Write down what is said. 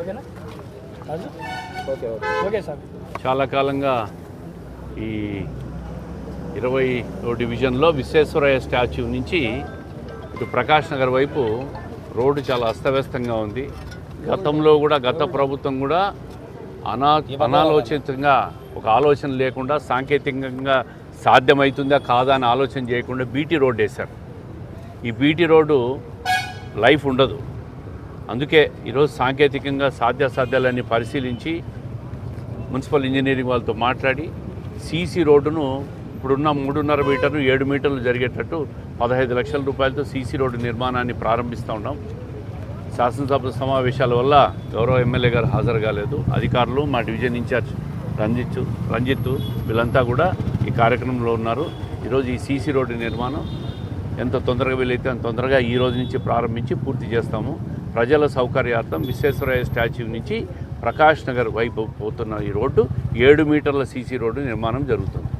ఓకేనా? Raju? Okay okay. Okay sir. చాలా కాలంగా ఈ ఇరవై డివిజన్లో విశ్వేశ్వరయ్య స్టాచ్యూ నుంచి ఇటు ప్రకాష్ నగర్ వైపు రోడ్డు చాలా అస్తవ్యస్తంగా ఉంది. గతంలో కూడా గత ప్రభుత్వం కూడా అనా అనాలోచితంగా ఒక ఆలోచన లేకుండా సాంకేతికంగా సాధ్యమవుతుందా కాదా అని ఆలోచన చేయకుండా బీటీ రోడ్డు వేశారు. ఈ బీటీ రోడ్డు లైఫ్ ఉండదు. అందుకే ఈరోజు సాంకేతికంగా సాధ్యాసాధ్యాలన్నీ పరిశీలించి మున్సిపల్ ఇంజనీరింగ్ వాళ్ళతో మాట్లాడి సీసీ రోడ్డును ఇప్పుడున్న మూడున్నర మీటర్లు ఏడు మీటర్లు జరిగేటట్టు పదహైదు లక్షల రూపాయలతో సీసీ రోడ్డు నిర్మాణాన్ని ప్రారంభిస్తూ ఉన్నాం. శాసనసభ సమావేశాల వల్ల గౌరవ ఎమ్మెల్యే గారు హాజరు కాలేదు. అధికారులు మా డివిజన్ ఇన్ఛార్జ్ రంజిత్ రంజిత్ వీళ్ళంతా కూడా ఈ కార్యక్రమంలో ఉన్నారు. ఈరోజు ఈ సీసీ రోడ్డు నిర్మాణం ఎంత తొందరగా వీలైతే అంత తొందరగా ఈ రోజు నుంచి ప్రారంభించి పూర్తి చేస్తాము. ప్రజల సౌకర్యార్థం విశ్వేశ్వరయ్య స్టాచ్యూ నుంచి ప్రకాష్ నగర్ వైపు పోతున్న ఈ రోడ్డు ఏడు మీటర్ల సీసీ రోడ్డు నిర్మాణం జరుగుతుంది.